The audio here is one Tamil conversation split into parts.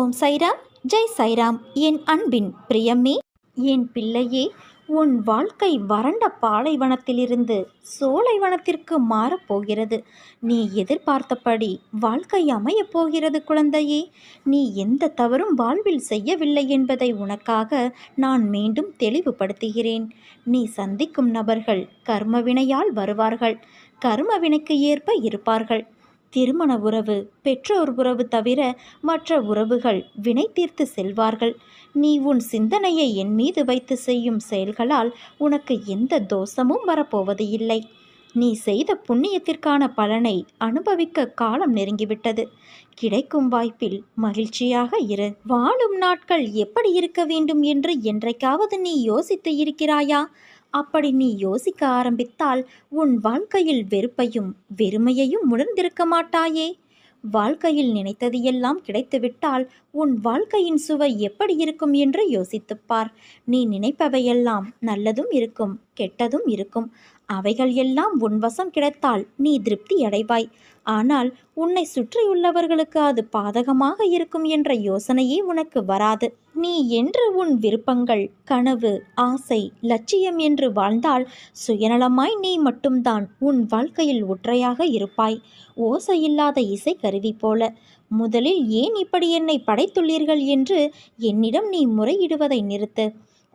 ஓம் சைராம் ஜெய் சைராம். என் அன்பின் பிரியமே என் பிள்ளையே உன் வாழ்க்கை வறண்ட பாலைவனத்திலிருந்து சோலைவனத்திற்கு மாறப்போகிறது நீ எதிர்பார்த்தபடி வாழ்க்கை அமையப் போகிறது குழந்தையே. நீ எந்த தவறும் வாழ்வில் செய்யவில்லை என்பதை உனக்காக நான் மீண்டும் தெளிவுபடுத்துகிறேன். நீ சந்திக்கும் நபர்கள் கர்மவினையால் வருவார்கள். கர்மவினைக்கு ஏற்ப இருப்பார்கள். திருமண உறவு பெற்றோர் உறவு தவிர மற்ற உறவுகள் வினை தீர்த்து செல்வார்கள். நீ உன் சிந்தனையை என் மீது வைத்து செய்யும் செயல்களால் உனக்கு எந்த தோஷமும் வரப்போவது இல்லை நீ செய்த புண்ணியத்திற்கான பலனை அனுபவிக்க காலம் நெருங்கிவிட்டது. கிடைக்கும் வாய்ப்பில் மகிழ்ச்சியாக இரு. வாழும் நாட்கள் எப்படி இருக்க வேண்டும் என்று என்றைக்காவது நீ யோசித்து இருக்கிறாயா? அப்படி நீ யோசிக்க ஆரம்பித்தால் உன் வாழ்க்கையில் வெறுப்பையும் வெறுமையையும் உணர்ந்திருக்க மாட்டாயே? வாழ்க்கையில் நினைத்தது எல்லாம் கிடைத்துவிட்டால் உன் வாழ்க்கையின் சுவை எப்படி இருக்கும் என்று யோசித்துப் பார். நீ நினைப்பவையெல்லாம் நல்லதும் இருக்கும் கெட்டதும் இருக்கும். அவைகள் எல்லாம் உன்வசம் கிடைத்தால் நீ திருப்தி அடைவாய். ஆனால் உன்னை சுற்றியுள்ளவர்களுக்கு அது பாதகமாக இருக்கும் என்ற யோசனையே உனக்கு வராது. நீ என்று உன் விருப்பங்கள் கனவு ஆசை லட்சியம் என்று வாழ்ந்தால் சுயநலமாய் நீ மட்டும்தான் உன் வாழ்க்கையில் ஒற்றையாக இருப்பாய். ஓசையில்லாத இசை கருவி போல. முதலில் ஏன் இப்படி என்னை படைத்துள்ளீர்கள் என்று என்னிடம் நீ முறையிடுவதை நிறுத்து.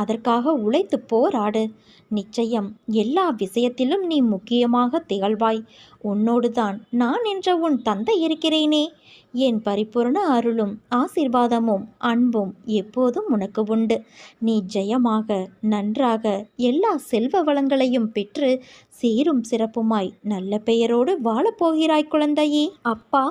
அதற்காக உழைத்து போராடு நிச்சயம் எல்லா விஷயத்திலும் நீ முக்கியமாக திகழ்வாய். உன்னோடுதான் நான் என்ற உன் தந்தை இருக்கிறேனே. என் பரிபூரண அருளும் ஆசிர்வாதமும் அன்பும் எப்போதும் உனக்கு உண்டு. நீ ஜெயமாக நன்றாக எல்லா செல்வ வளங்களையும் பெற்று சீரும் சிறப்புமாய் நல்ல பெயரோடு வாழப்போகிறாய் குழந்தையே. அப்பா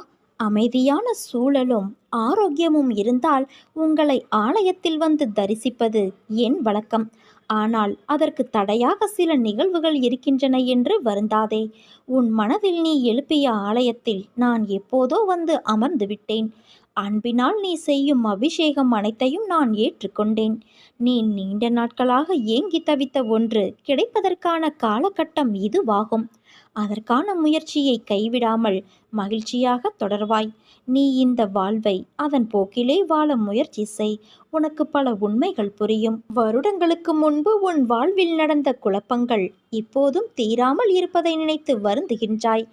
அமைதியான சூழலும் ஆரோக்கியமும் இருந்தால் உங்களை ஆலயத்தில் வந்து தரிசிப்பது என் வழக்கம். ஆனால் அதற்கு தடையாக சில நிகழ்வுகள் இருக்கின்றன என்று வருந்தாதே. உன் மனதில் நீ எழுப்பிய ஆலயத்தில் நான் எப்போதோ வந்து அமர்ந்து விட்டேன். அன்பினால் நீ செய்யும் அபிஷேகம் அனைத்தையும் நான் ஏற்றுக்கொண்டேன். நீ நீண்ட நாட்களாக ஏங்கி தவித்த ஒன்று கிடைப்பதற்கான காலகட்டம் இதுவாகும். அதற்கான முயற்சியை கைவிடாமல் மகிழ்ச்சியாக தொடர்வாய். நீ இந்த வாழ்வை அதன் போக்கிலே வாழ முயற்சி செய். உனக்கு பல உண்மைகள் புரியும். வருடங்களுக்கு முன்பு உன் வாழ்வில் நடந்த குழப்பங்கள் இப்போதும் தீராமல் இருப்பதை நினைத்து வருந்துகின்றாய்.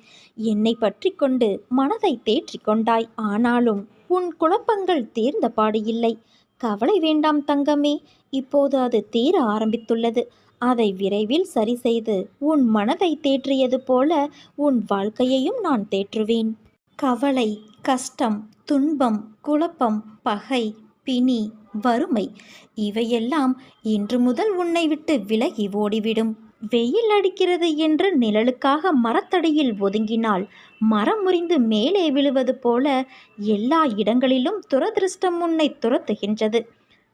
என்னை பற்றி கொண்டு மனதை தேற்றிக்கொண்டாய். ஆனாலும் உன் குழப்பங்கள் தீர்ந்த பாடு இல்லை கவலை வேண்டாம் தங்கமே. இப்போது அது தீர ஆரம்பித்துள்ளது. அதை விரைவில் சரி செய்து உன் மனதை தேற்றியது போல உன் வாழ்க்கையையும் நான் தேற்றுவேன். கவலை கஷ்டம் துன்பம் குழப்பம் பகை பிணி வறுமை இவையெல்லாம் இன்று முதல் உன்னை விட்டு விலகி ஓடிவிடும். வெயில் அடிக்கிறது என்று நிழலுக்காக மரத்தடியில் ஒதுங்கினால் மரம் முறிந்து மேலே விழுவது போல எல்லா இடங்களிலும் துரதிருஷ்டம் உன்னை துரத்துகின்றது.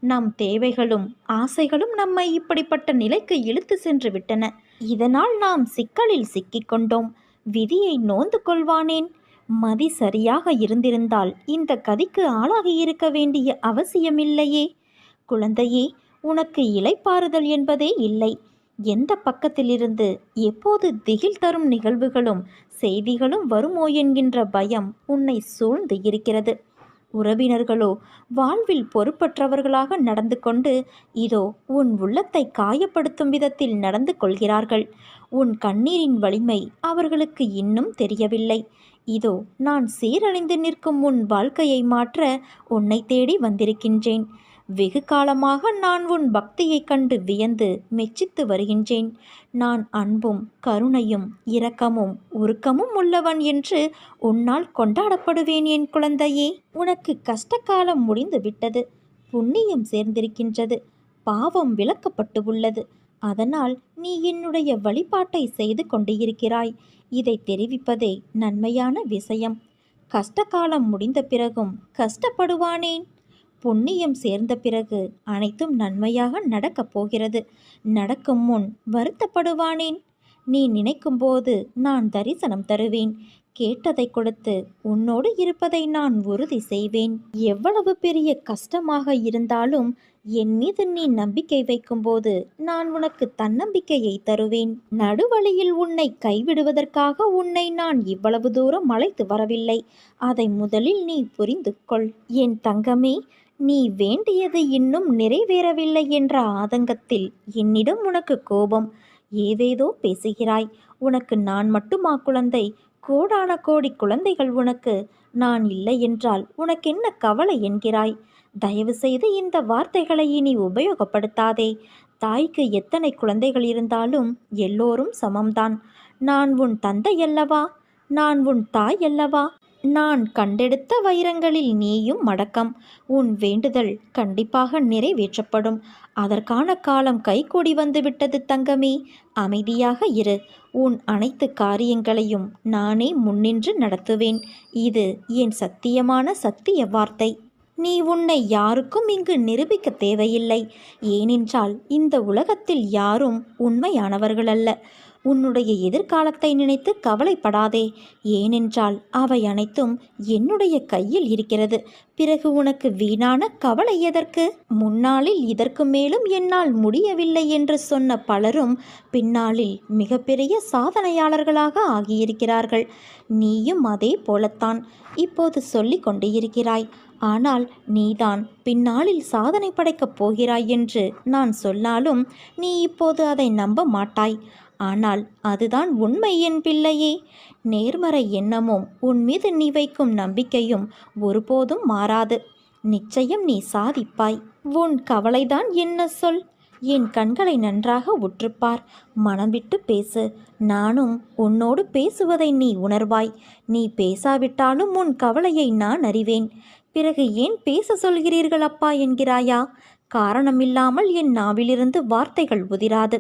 நம் தேவைகளும் ஆசைகளும் நம்மை இப்படிப்பட்ட நிலைக்கு இழுத்து சென்று விட்டன. இதனால் நாம் சிக்கலில் சிக்கிக்கொண்டோம் விதியை நோந்து கொள்வானேன்? மதி சரியாக இருந்திருந்தால் இந்த கதிக்கு ஆளாகி இருக்க வேண்டிய அவசியமில்லையே. குழந்தையே உனக்கு இலைப்பாறுதல் என்பதே இல்லை. எந்த பக்கத்திலிருந்து எப்போது திகில் தரும் நிகழ்வுகளும் செய்திகளும் வருமோ என்கின்ற பயம் உன்னை சூழ்ந்து இருக்கிறது. உறவினர்களோ வாழ்வில் பொறுப்பற்றவர்களாக நடந்து கொண்டு இதோ உன் உள்ளத்தை காயப்படுத்தும் விதத்தில் நடந்து கொள்கிறார்கள். உன் கண்ணீரின் வலிமை அவர்களுக்கு இன்னும் தெரியவில்லை. இதோ நான் சீரழிந்து நிற்கும் உன் வாழ்க்கையை மாற்ற உன்னை தேடி வந்திருக்கின்றேன். வெகு காலமாக நான் உன் பக்தியைக் கண்டு வியந்து மெச்சித்து வருகின்றேன். நான் அன்பும் கருணையும் இரக்கமும் உருக்கமும் உள்ளவன் என்று உன்னால் கொண்டாடப்படுவேன் என் குழந்தையே. உனக்கு கஷ்டகாலம் முடிந்து விட்டது. புண்ணியம் சேர்ந்திருக்கின்றது. பாவம் விளக்கப்பட்டு உள்ளது. அதனால் நீ என்னுடைய வழிபாட்டை செய்து கொண்டிருக்கிறாய். இதை தெரிவிப்பதே நன்மையான விஷயம். கஷ்டகாலம் முடிந்த பிறகும் கஷ்டப்படுவானேன். புண்ணியம் சேர்ந்த பிறகு அனைத்தும் நன்மையாக நடக்கப் போகிறது. நடக்கும் முன் வருத்தப்படுவானேன்? நீ நினைக்கும்போது நான் தரிசனம் தருவேன். கேட்டதை கொடுத்து உன்னோடு இருப்பதை நான் உறுதி செய்வேன். எவ்வளவு பெரிய கஷ்டமாக இருந்தாலும் என் மீது நீ நம்பிக்கை வைக்கும்போது நான் உனக்கு தன்னம்பிக்கையை தருவேன். நடுவழியில் உன்னை கைவிடுவதற்காக உன்னை நான் இவ்வளவு தூரம் அழைத்து வரவில்லை. அதை முதலில் நீ புரிந்து கொள் என் தங்கமே நீ வேண்டியது இன்னும் நிறைவேறவில்லை என்ற ஆதங்கத்தில் என்னிடம் உனக்கு கோபம். ஏதேதோ பேசுகிறாய். உனக்கு நான் மட்டுமா குழந்தை? கோடான கோடி குழந்தைகள் உனக்கு. நான் இல்லை என்றால் உனக்கென்ன கவலை என்கிறாய்? தயவு செய்து இந்த வார்த்தைகளை இனி உபயோகப்படுத்தாதே. தாய்க்கு எத்தனை குழந்தைகள் இருந்தாலும் எல்லோரும் சமம்தான். நான் உன் தந்தை அல்லவா? நான் உன் தாய் அல்லவா? நான் கண்டெடுத்த வைரங்களில் நீயும் மடக்கம். உன் வேண்டுதல் கண்டிப்பாக நிறைவேற்றப்படும். அதற்கான காலம் கைகூடி வந்துவிட்டது தங்கமே. அமைதியாக இரு. உன் அனைத்து காரியங்களையும் நானே முன்னின்று நடத்துவேன். இது என் சத்தியமான சத்திய வார்த்தை. நீ உன்னை யாருக்கும் இங்கு நிரூபிக்க தேவையில்லை. ஏனென்றால் இந்த உலகத்தில் யாரும் உண்மையானவர்கள் அல்ல உன்னுடைய எதிர்காலத்தை நினைத்து கவலைப்படாதே. ஏனென்றால் அவை அனைத்தும் என்னுடைய கையில் இருக்கிறது. பிறகு உனக்கு வீணான கவலை எதற்கு? முன்னாளில் இதற்கு மேலும் என்னால் முடியவில்லை என்று சொன்ன பலரும் பின்னாளில் மிகப்பெரிய சாதனையாளர்களாக ஆகியிருக்கிறார்கள். நீயும் அதே போலத்தான் இப்போது சொல்லிக் கொண்டு இருக்கிறாய். ஆனால் நீதான் பின்னாளில் சாதனை படைக்கப் போகிறாய் என்று நான் சொன்னாலும் நீ இப்போது அதை நம்ப மாட்டாய். ஆனால் அதுதான் உண்மை என் பிள்ளையே. நேர்மறை எண்ணமும் உன் மீது நீ வைக்கும் நம்பிக்கையும் ஒருபோதும் மாறாது. நிச்சயம் நீ சாதிப்பாய். உன் கவலைதான் என்ன சொல்? என் கண்களை நன்றாக உற்றுப்பார். மனம் விட்டு பேசு. நானும் உன்னோடு பேசுவதை நீ உணர்வாய். நீ பேசாவிட்டாலும் உன் கவலையை நான் அறிவேன். பிறகு ஏன் பேச சொல்கிறீர்கள் அப்பா என்கிறாயா? காரணமில்லாமல் என் நாவிலிருந்து வார்த்தைகள் உதிராது.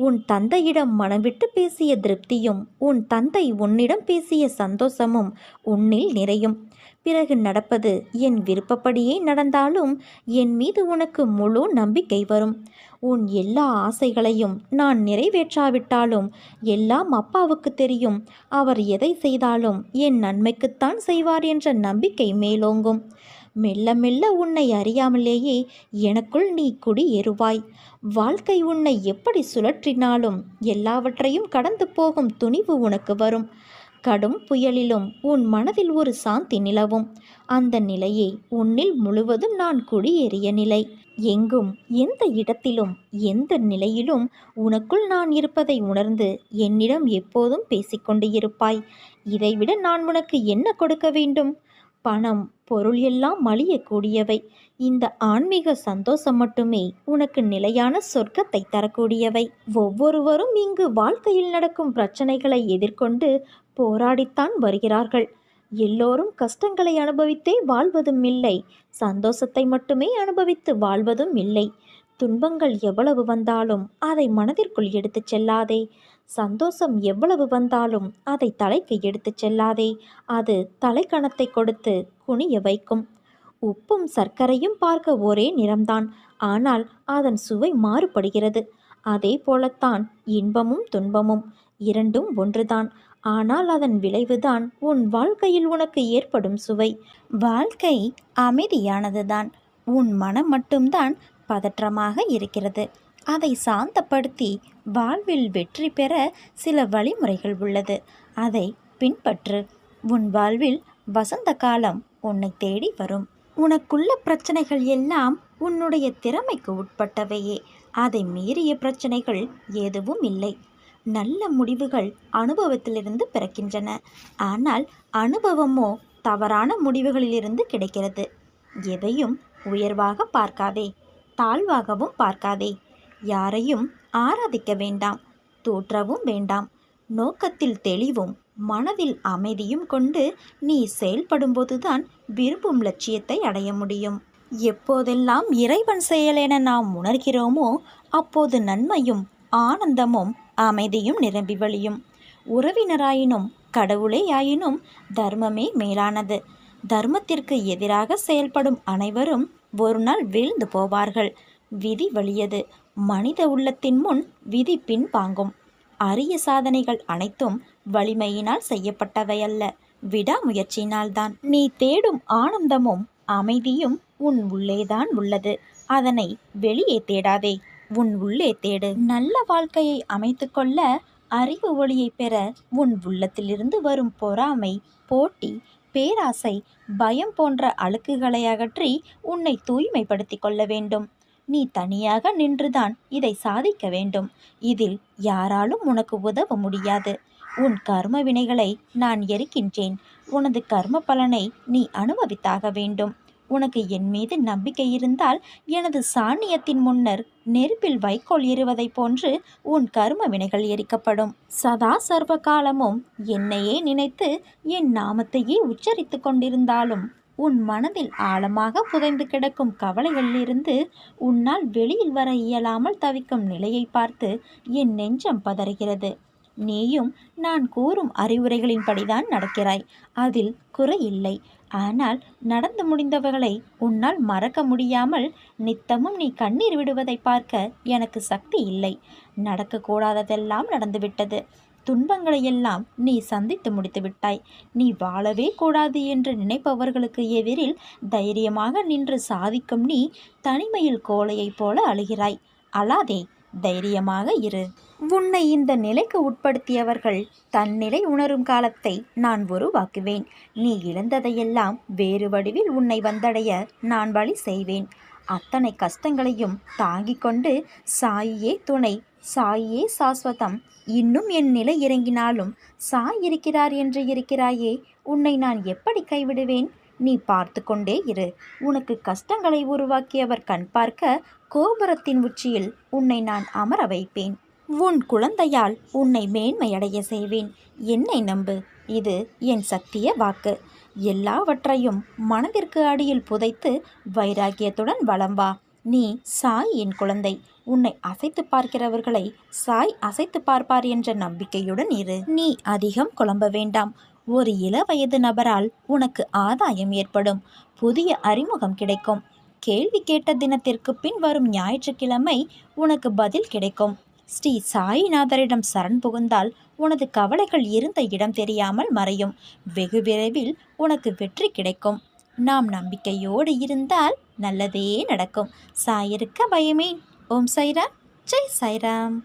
உன் தந்தையிடம் மனவிட்டு பேசிய திருப்தியும் உன் தந்தை உன்னிடம் பேசிய சந்தோஷமும் உன்னில் நிறையும். பிறகு நடப்பது என் விருப்பப்படியே நடந்தாலும் என் மீது உனக்கு முழு நம்பிக்கை வரும். உன் எல்லா ஆசைகளையும் நான் நிறைவேற்றாவிட்டாலும் எல்லாம் அப்பாவுக்கு தெரியும். அவர் எதை செய்தாலும் என் நன்மைக்குத்தான் செய்வார் என்ற நம்பிக்கை மேலோங்கும். மெல்ல மெல்ல உன்னை அறியாமலேயே எனக்குள் நீ குடியேறுவாய். வாழ்க்கை உன்னை எப்படி சுழற்றினாலும் எல்லாவற்றையும் கடந்து போகும் துணிவு உனக்கு வரும். கடும் புயலிலும் உன் மனதில் ஒரு சாந்தி நிலவும். அந்த நிலையை உன்னில் முழுவதும் நான் குடியேறிய நிலை. எங்கும் எந்த இடத்திலும் எந்த நிலையிலும் உனக்குள் நான் இருப்பதை உணர்ந்து என்னிடம் எப்போதும் பேசிக்கொண்டு இருப்பாய். இதைவிட நான் உனக்கு என்ன கொடுக்க வேண்டும்? பணம் பொருள் எல்லாம் மலியக்கூடியவை இந்த ஆன்மீக சந்தோஷம் மட்டுமே உனக்கு நிலையான சொர்க்கத்தை தரக்கூடியவை. ஒவ்வொருவரும் இங்கு வாழ்க்கையில் நடக்கும் பிரச்சனைகளை எதிர்கொண்டு போராடித்தான் வருகிறார்கள். எல்லோரும் கஷ்டங்களை அனுபவித்தே வாழ்வதும் இல்லை. சந்தோஷத்தை மட்டுமே அனுபவித்து வாழ்வதும் இல்லை. துன்பங்கள் எவ்வளவு வந்தாலும் அதை மனதிற்குள் எடுத்துச் செல்லாதே. சந்தோஷம் எவ்வளவு வந்தாலும் அதை தலைக்கு எடுத்துச் செல்லாதே. அது தலைக்கணத்தை கொடுத்து குனிய வைக்கும். உப்பும் சர்க்கரையும் பார்க்க ஒரே நிறம்தான். ஆனால் அதன் சுவை மாறுபடுகிறது. அதே போலத்தான் இன்பமும் துன்பமும் இரண்டும் ஒன்றுதான். ஆனால் அதன் விளைவுதான் உன் வாழ்க்கையில் உனக்கு ஏற்படும் சுவை. வாழ்க்கை அமைதியானதுதான். உன் மனம் மட்டும்தான் பதற்றமாக இருக்கிறது. அதை சாந்தப்படுத்தி வாழ்வில் வெற்றி பெற சில வழிமுறைகள் உள்ளது. அதை பின்பற்று. உன் வாழ்வில் வசந்த காலம் உன்னை தேடி வரும். உனக்குள்ள பிரச்சனைகள் எல்லாம் உன்னுடைய திறமைக்கு உட்பட்டவையே. அதை மீறிய பிரச்சனைகள் எதுவும் இல்லை. நல்ல முடிவுகள் அனுபவத்திலிருந்து பிறக்கின்றன. ஆனால் அனுபவமோ தவறான முடிவுகளிலிருந்து கிடைக்கிறது. எதையும் உயர்வாக பார்க்காதே தாழ்வாகவும் பார்க்காதே. யாரையும் ஆராதிக்க வேண்டாம் தோற்றவும் வேண்டாம். நோக்கத்தில் தெளிவும் மனதில் அமைதியும் கொண்டு நீ செயல்படும்போதுதான் விரும்பும் லட்சியத்தை அடைய முடியும். எப்போதெல்லாம் இறைவன் செயல் என நாம் உணர்கிறோமோ அப்போது நன்மையும் ஆனந்தமும் அமைதியும் நிரம்பி வழியும். உறவினராயினும் கடவுளே ஆயினும் தர்மமே மேலானது. தர்மத்திற்கு எதிராக செயல்படும் அனைவரும் ஒரு நாள் வீழ்ந்து போவார்கள். விதி வலியது. மனித உள்ளத்தின் முன் விதி பின்பாங்கும் அரிய சாதனைகள் அனைத்தும் வலிமையினால் செய்யப்பட்டவை அல்ல விடாமுயற்சியினால்தான். நீ தேடும் ஆனந்தமும் அமைதியும் உன் உள்ளேதான் உள்ளது. அதனை வெளியே தேடாதே. உன் உள்ளே தேடு. நல்ல வாழ்க்கையை அமைத்துக்கொள்ள அறிவு ஒளியை பெற உன் உள்ளத்திலிருந்து வரும் பொறாமை போட்டி பேராசை பயம் போன்ற அழுக்குகளை அகற்றி உன்னை தூய்மைப்படுத்திக் கொள்ள வேண்டும். நீ தனியாக நின்றுதான் இதை சாதிக்க வேண்டும். இதில் யாராலும் உனக்கு உதவ முடியாது. உன் கர்ம வினைகளை நான் எரிக்கின்றேன். உனது கர்ம பலனை நீ அனுபவித்தாக வேண்டும். உனக்கு என் மீது நம்பிக்கை இருந்தால் எனது சாணியத்தின் முன்னர் நெருப்பில் வைக்கோல் எறிவதைப் போன்று உன் கர்ம வினைகள் எரிக்கப்படும். சதா சர்வ காலமும் என்னையே நினைத்து என் நாமத்தையே உச்சரித்து கொண்டிருந்தாலும் உன் மனதில் ஆழமாக புதைந்து கிடக்கும் கவலைகளிலிருந்து உன்னால் வெளியில் வர இயலாமல் தவிக்கும் நிலையை பார்த்து என் நெஞ்சம் பதறுகிறது. நீயும் நான் கூறும் அறிவுரைகளின்படிதான் நடக்கிறாய். அதில் குறையில்லை ஆனால் நடந்து முடிந்தவர்களை உன்னால் மறக்க முடியாமல் நித்தமும் நீ கண்ணீர் விடுவதை பார்க்க எனக்கு சக்தி இல்லை. நடக்கக்கூடாததெல்லாம் நடந்துவிட்டது. துன்பங்களை எல்லாம் நீ சந்தித்து முடித்து விட்டாய். நீ வாழவே கூடாது என்று நினைப்பவர்களுக்கு எதிரில் தைரியமாக நின்று சாதிக்கும் நீ தனிமையில் கோழையைப் போல அழுகிறாய். அழாதே. தைரியமாக இரு. உன்னை இந்த நிலைக்கு உட்படுத்தியவர்கள் தன்னிலை உணரும் காலத்தை நான் உருவாக்குவேன். நீ இழந்ததையெல்லாம் வேறு வடிவில் உன்னை வந்தடைய நான் வழி செய்வேன். அத்தனை கஷ்டங்களையும் தாங்கிக் கொண்டு சாயியே துணை சாயியே சாஸ்வதம். இன்னும் என் நிலை இறங்கினாலும் சாய் இருக்கிறார் என்று இருக்கிறாயே உன்னை நான் எப்படி கைவிடுவேன்? நீ பார்த்து கொண்டே இரு. உனக்கு கஷ்டங்களை உருவாக்கியவர் கண் பார்க்க கோபுரத்தின் உச்சியில் உன்னை நான் அமர வைப்பேன். உன் குழந்தையால் உன்னை மேன்மையடைய செய்வேன். என்னை நம்பு. இது என் சத்திய வாக்கு. எல்லாவற்றையும் மனதிற்கு அடியில் புதைத்து வைராக்கியத்துடன் வளம் வா. நீ சாய் என் குழந்தை. உன்னை அசைத்து பார்க்கிறவர்களை சாய் அசைத்து பார்ப்பார் என்ற நம்பிக்கையுடன் இரு. நீ அதிகம் குழம்ப வேண்டாம். ஒரு இள வயது நபரால் உனக்கு ஆதாயம் ஏற்படும். புதிய அறிமுகம் கிடைக்கும். கேள்வி கேட்ட தினத்திற்கு பின் வரும் ஞாயிற்றுக்கிழமை உனக்கு பதில் கிடைக்கும். ஸ்ரீ சாயிநாதரிடம் சரண் புகுந்தால் உனது கவலைகள் இருந்த இடம் தெரியாமல் மறையும். வெகு விரைவில் உனக்கு வெற்றி கிடைக்கும். நாம் நம்பிக்கையோடு இருந்தால் நல்லதே நடக்கும். சாயிருக்க பயமே ஓம் சைராம் ஜெய் சைராம்